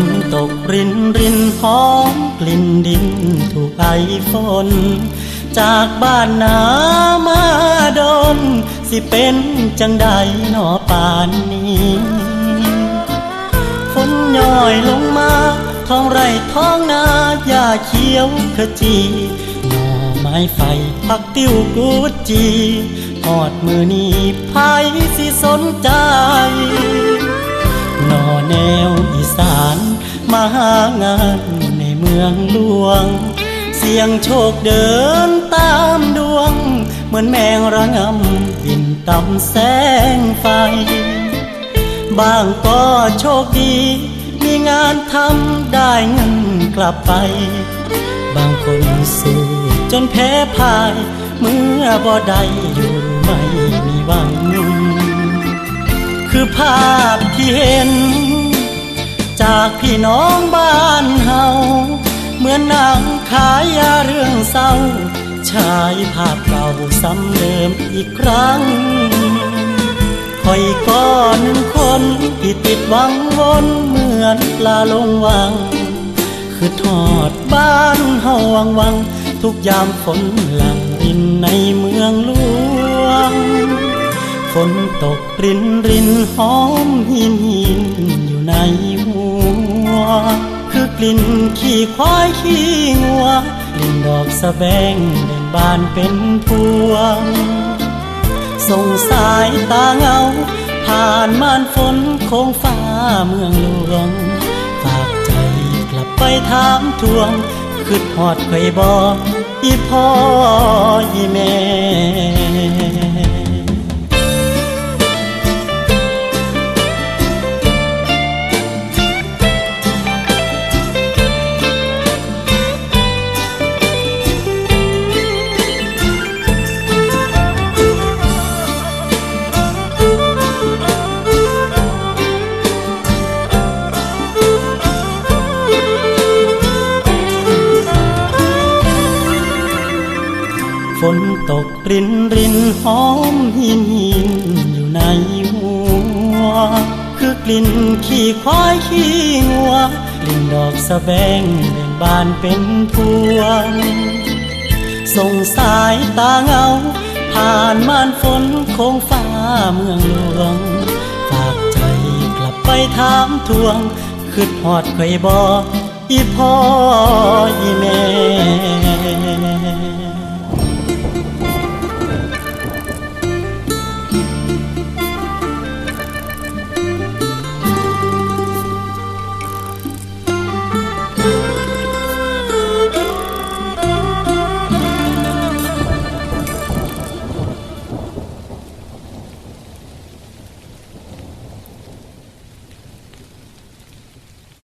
นตกรินรินหอมกลิ่นดินถูกไอฝน จากบ้านนามาดน สิเป็นจังใดหนอป่านนี้ฝนย่อยลงมา ท้องไร่ท้องนาหญ้าเขียวขจีหน่อไม้ไฟผักติ้วกูจีหอดมือนี้ไผสิสนใจ หางานในเมืองหลวง เสียงโชคเดินตามดวง เหมือนแมงระงำบินต่ำแสงไฟ บางก็โชคดี มีงานทำได้เงินกลับไป บางคนสู้จนแพ้พ่าย เมื่อบ่ได้อยู่ไม่มีหวังคือภาพที่เห็น จากพี่น้องบ้านเฮาเหมือนนางขายยาเรื่องเศร้าฉายภาพเก่าซ้ำเดิมอีกครั้งคอยก็หนึ่งคนที่ติดวังวนเหมือนปลาลงวัง คือทอดบ้านเฮาวังวัง ทุกยามฝนหลังรินในเมืองหลวง ฝนตกรินรินหอมหินหินอยู่ในหัว คือกลิ่นขี้ควายขี้งัวกลิ่นดอกสะแบงเด่นบานเป็นพวง ส่งสายตาเงา ผ่านม่านฝนโค้งฟ้าเมืองหลวง ฝากใจกลับไปถามทวงคืดหอดไข่บอกอีพ่ออีแม่ ฝนตกรินรินหอมหินหินอยู่ในหัว คือกลิ่นขี้ควายขี้งัวกลิ่นดอกสะแบงเบ่งบานเป็นพวงส่งสายตาเงา ผ่านม่านฝนคงฟ้าเมืองหลวงฝากใจกลับไปถามทวงคืดหอดไข่บออีพ่ออีแม่